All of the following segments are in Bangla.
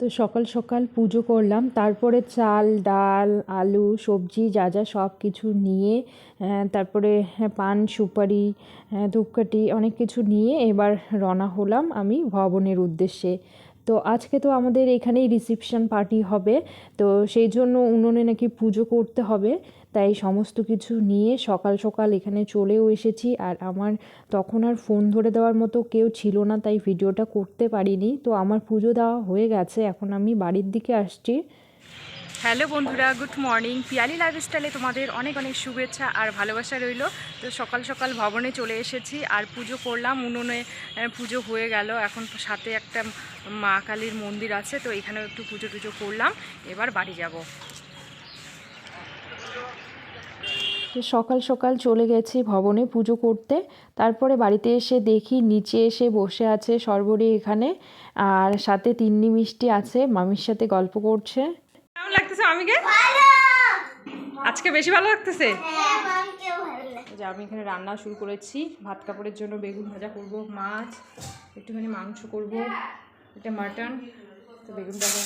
তো সকাল সকাল পুজো করলাম, তারপরে চাল, ডাল, আলু, সবজি যা যা সব কিছু নিয়ে তারপরে পান, সুপারি ধূপকাঠি অনেক কিছু নিয়ে এবার রওনা হলাম আমি ভবনের উদ্দেশ্যে। তো আজকে তো আমাদের এখানেই রিসিপশান পার্টি হবে। তো সেই জন্য উনুনে নাকি পুজো করতে হবে। তাই সমস্ত কিছু নিয়ে সকাল সকাল এখানে চলেও এসেছি। আর আমার তখন আর ফোন ধরে দেওয়ার মতো কেউ ছিল না, তাই ভিডিওটা করতে পারিনি। তো আমার পুজো দেওয়া হয়ে গেছে। এখন আমি বাড়ির দিকে আসছি। হ্যালো বন্ধুরা, গুড মর্নিং। পিয়ালি লাইফস্টাইলে তোমাদের অনেক অনেক শুভেচ্ছা আর ভালোবাসা রইল। তো সকাল সকাল ভবনে চলে এসেছি আর পুজো করলাম, উনুনে পুজো হয়ে গেল। এখন সাথে একটা মা কালীর মন্দির আছে, তো এখানেও একটু পুজো টুজো করলাম। এবার বাড়ি যাব। সকাল সকাল চলে গেছি ভবনে পুজো করতে। তারপরে বাড়িতে এসে দেখি নিচে এসে বসে আছে সর্বরী এখানে। আর সাথে তিন্নি মিষ্টি আছে, মামির সাথে গল্প করছে। লাগতেছে মামিকে? আজকে বেশি ভালো লাগতেছে? যে আমি এখানে রান্না শুরু করেছি। ভাত কাপড়ের জন্য বেগুন ভাজা করব, মাছ, একটুখানি মাংস করব এটা মাটন, তো বেগুন ভাজা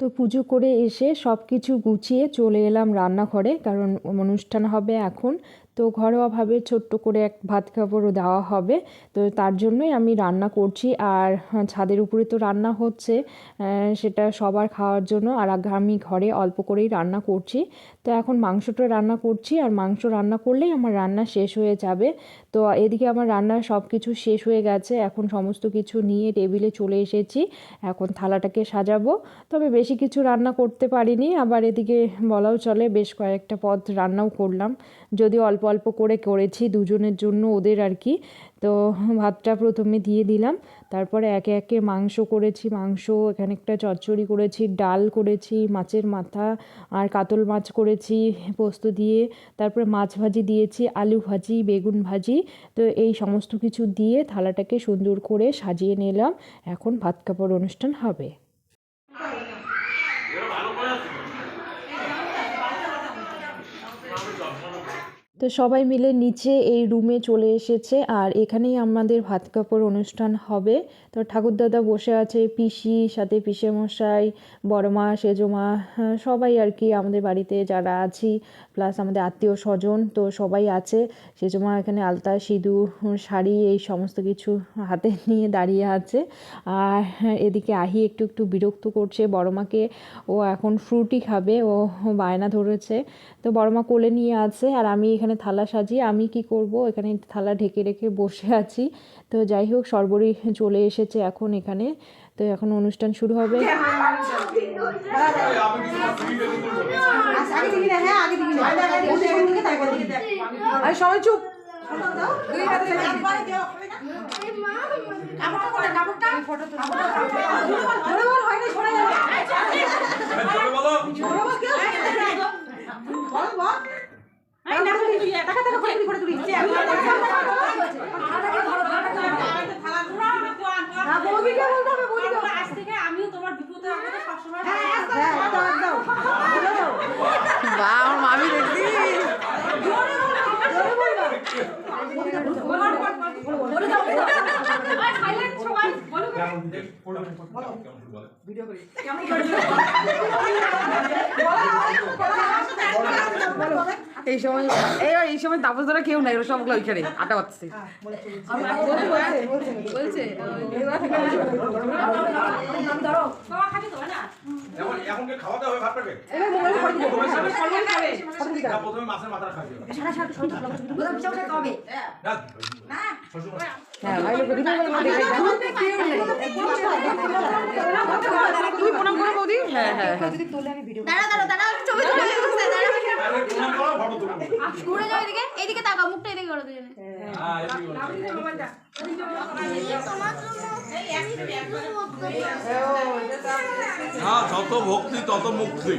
তো পুজো করে এসে সব কিছু গুছিয়ে চলে এলাম রান্নাঘরে কারণ অনুষ্ঠান হবে এখন। তো ঘরোয়াভাবে ছোট্ট করে এক ভাত খাবারও দেওয়া হবে। তো তার জন্যই আমি রান্না করছি। আর হ্যাঁ, ছাদের উপরে তো রান্না হচ্ছে সেটা সবার খাওয়ার জন্য। আর আমি ঘরে অল্প করেই রান্না করছি। তো এখন মাংসটা রান্না করছি আর মাংস রান্না করলেই আমার রান্না শেষ হয়ে যাবে। তো এদিকে আমার রান্নার সব কিছু শেষ হয়ে গেছে। এখন সমস্ত কিছু নিয়ে টেবিলে চলে এসেছি। এখন থালাটাকে সাজাবো। তবে বেশি কিছু রান্না করতে পারিনি। আবার এদিকে বলাও চলে, বেশ কয়েকটা পদ রান্নাও করলাম। যদি অল্প অল্প করে করেছি দুজনের জন্য ওদের আর কি। তো ভাতটা প্রথমে দিয়ে দিলাম। তারপরে একে একে মাংস করেছি, মাংস এখানে একটা চচ্চড়ি করেছি, ডাল করেছি, মাছের মাথা আর কাতল মাছ করেছি পোস্ত দিয়ে। তারপরে মাছ ভাজি দিয়েছি, আলু ভাজি, বেগুন ভাজি। তো এই সমস্ত কিছু দিয়ে থালাটাকে সুন্দর করে সাজিয়ে নিলাম। এখন ভাত কাপড় অনুষ্ঠান হবে। তো সবাই মিলে নিচে এই রুমে চলে এসেছে আর এখানেই আমাদের ভাত কাপড় অনুষ্ঠান হবে। তো ঠাকুরদাদা বসে আছে পিসি সাথে পিসে মশাই বড় মা সেজো মা হ্যাঁ, সবাই আর কি আমাদের বাড়িতে যারা আছি প্লাস আমাদের আত্মীয় স্বজন তো সবাই আছে। সেজো মা এখানে আলতা সিঁদুর শাড়ি এই সমস্ত কিছু হাতে নিয়ে দাঁড়িয়ে আছে। আর এদিকে আহি একটু একটু বিরক্ত করছে বড় মাকে ও এখন ফ্রুটি খাবে ও বায়না ধরেছে। তো বড় মা কোলে নিয়ে আছে আর আমি এখানে থালা সাজিয়ে আমি কি করব? এখানে থালা ঢেকে রেখে বসে আছি। তো যাই হোক সর্বরী চলে এসেছে এখন এখানে। তো এখন অনুষ্ঠান শুরু হবে। সবাই চুপ। আমিও তোমার বিপদে আপদে সবসময় বা আমার মামি দেখছি এই সময় এই এই সময় তাপস ধরা কেউ নাই ওরা সবগুলো ওইখানে আটা। হ্যাঁ তুই প্রণাম করো বৌদি হ্যাঁ হ্যাঁ হ্যাঁ দাঁড়া দাঁড়া দাঁড়া ছবি ঘুরে যাও এদিকে। এদিকে তাকাও মুখটা এদিকে করো দুজনে। হ্যাঁ এদিকে বলো। না যত ভক্তি তত মুক্তি।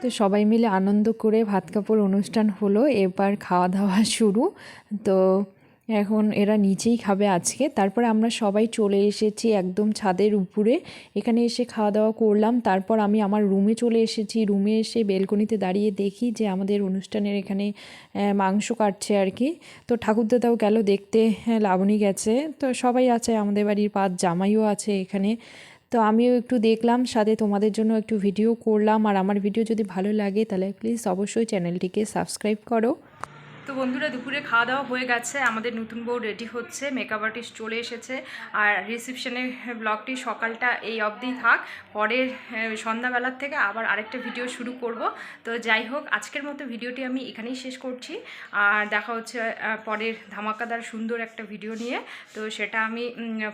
তো সবাই মিলে আনন্দ করে ভাত কাপড় অনুষ্ঠান হলো। এবার খাওয়া দাওয়া শুরু। তো এখন এরা নিচেই খাবে আজকে। তারপর আমরা সবাই চলে এসেছি একদম ছাদের উপরে। এখানে এসে খাওয়া দাওয়া করলাম। তারপর আমি আমার রুমে চলে এসেছি। রুমে এসে বেলকনিতে দাঁড়িয়ে দেখি যে আমাদের অনুষ্ঠানের এখানে মাংস কাটছে আর কি। তো ঠাকুরদাদাও গেল দেখতে হ্যাঁ, লাবণী গেছে। তো সবাই আছে আমাদের বাড়ির পাঁচ জামাইও আছে এখানে। তো আমিও একটু দেখলাম সাথে তোমাদের জন্য একটু ভিডিও করলাম। আর আমার ভিডিও যদি ভালো লাগে তাহলে প্লিজ অবশ্যই চ্যানেলটিকে সাবস্ক্রাইব করো। তো বন্ধুরা, দুপুরে খাওয়া দাওয়া হয়ে গেছে। আমাদের নতুন বউ রেডি হচ্ছে মেকআপ আর্টিস্ট চলে এসেছে। আর রিসেপশনের ব্লগটি সকালটা এই অবধি থাক। পরের সন্ধ্যাবেলার থেকে আবার আরেকটা ভিডিও শুরু করব। তো যাই হোক, আজকের মতো ভিডিওটি আমি এখানেই শেষ করছি। আর দেখা হচ্ছে পরের ধামাকাদার সুন্দর একটা ভিডিও নিয়ে। তো সেটা আমি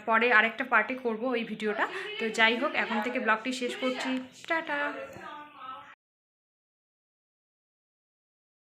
পরে আরেকটা পার্টে করব ওই ভিডিওটা তো যাই হোক, এখন থেকে ব্লগটি শেষ করছি। টাটা!